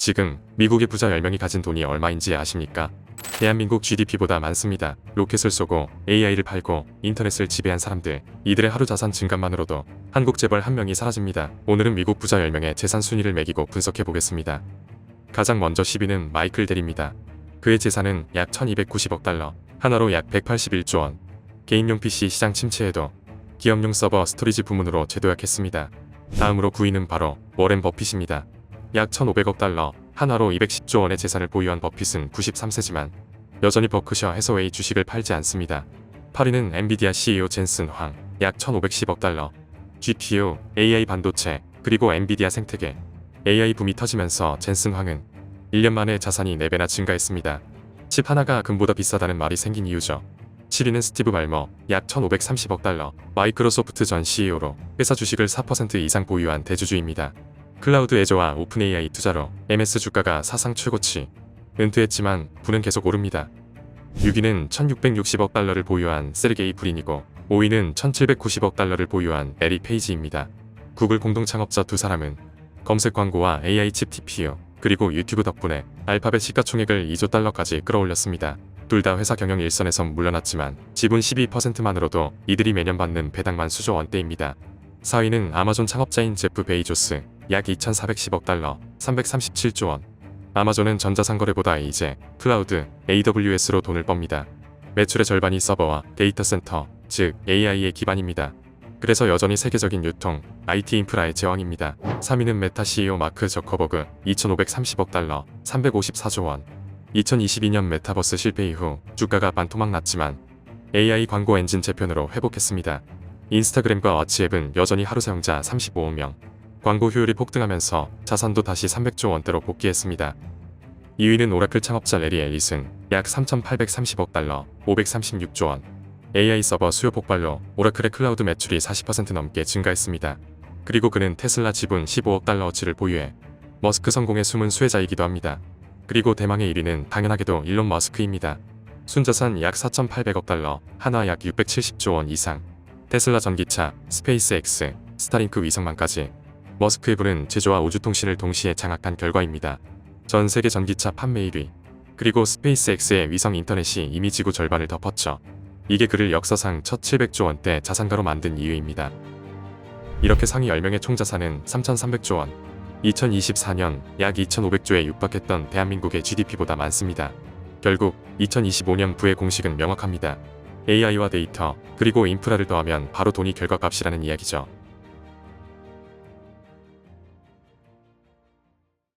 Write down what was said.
지금 미국의 부자 10명이 가진 돈이 얼마인지 아십니까? 대한민국 GDP보다 많습니다. 로켓을 쏘고 AI를 팔고 인터넷을 지배한 사람들, 이들의 하루 자산 증감만으로도 한국 재벌 한 명이 사라집니다. 오늘은 미국 부자 10명의 재산 순위를 매기고 분석해 보겠습니다. 가장 먼저 10위는 마이클 델입니다. 그의 재산은 약 1290억 달러, 하나로 약 181조 원. 개인용 PC 시장 침체에도 기업용 서버 스토리지 부문으로 재도약했습니다. 다음으로 9위는 바로 워렌 버핏입니다. 약 1,500억 달러, 하나로 210조 원의 재산을 보유한 버핏은 93세지만 여전히 버크셔 해서웨이 주식을 팔지 않습니다. 8위는 엔비디아 CEO 젠슨 황, 약 1,510억 달러. GPU, AI 반도체, 그리고 엔비디아 생태계. AI 붐이 터지면서 젠슨 황은 1년 만에 자산이 4배나 증가했습니다. 칩 하나가 금보다 비싸다는 말이 생긴 이유죠. 7위는 스티브 발머, 약 1,530억 달러, 마이크로소프트 전 CEO로 회사 주식을 4% 이상 보유한 대주주입니다. 클라우드 애저와 오픈 AI 투자로 MS 주가가 사상 최고치. 은퇴했지만 부는 계속 오릅니다. 6위는 1660억 달러를 보유한 세르게이 브린이고 5위는 1790억 달러를 보유한 에리 페이지입니다. 구글 공동 창업자 두 사람은 검색 광고와 AI 칩 TPU 그리고 유튜브 덕분에 알파벳 시가총액을 2조 달러까지 끌어올렸습니다. 둘 다 회사 경영 일선에선 물러났지만 지분 12%만으로도 이들이 매년 받는 배당만 수조 원대입니다. 4위는 아마존 창업자인 제프 베이조스 약 2,410억 달러 337조 원 아마존은 전자상거래보다 이제 클라우드 AWS로 돈을 법니다. 매출의 절반이 서버와 데이터 센터 즉 AI의 기반입니다. 그래서 여전히 세계적인 유통 IT 인프라의 제왕입니다. 3위는 메타 CEO 마크 저커버그 2,530억 달러 354조 원 2022년 메타버스 실패 이후 주가가 반토막 났지만 AI 광고 엔진 재편으로 회복했습니다. 인스타그램과 왓츠앱은 여전히 하루 사용자 35억 명. 광고 효율이 폭등하면서 자산도 다시 300조 원대로 복귀했습니다. 2위는 오라클 창업자 레리 앨리슨, 약 3,830억 달러, 536조 원. AI 서버 수요 폭발로 오라클의 클라우드 매출이 40% 넘게 증가했습니다. 그리고 그는 테슬라 지분 15억 달러어치를 보유해 머스크 성공의 숨은 수혜자이기도 합니다. 그리고 대망의 1위는 당연하게도 일론 머스크입니다. 순자산 약 4,800억 달러, 하나 약 670조 원 이상. 테슬라 전기차, 스페이스X, 스타링크 위성망까지 머스크의 불은 제조와 우주통신을 동시에 장악한 결과입니다. 전 세계 전기차 판매 1위. 그리고 스페이스X의 위성 인터넷이 이미 지구 절반을 덮었죠. 이게 그를 역사상 첫 700조 원대 자산가로 만든 이유입니다. 이렇게 상위 10명의 총자산은 3,300조 원, 2024년 약 2,500조에 육박했던 대한민국의 GDP보다 많습니다. 결국 2025년 부의 공식은 명확합니다. AI와 데이터, 그리고 인프라를 더하면 바로 돈이 결과값이라는 이야기죠.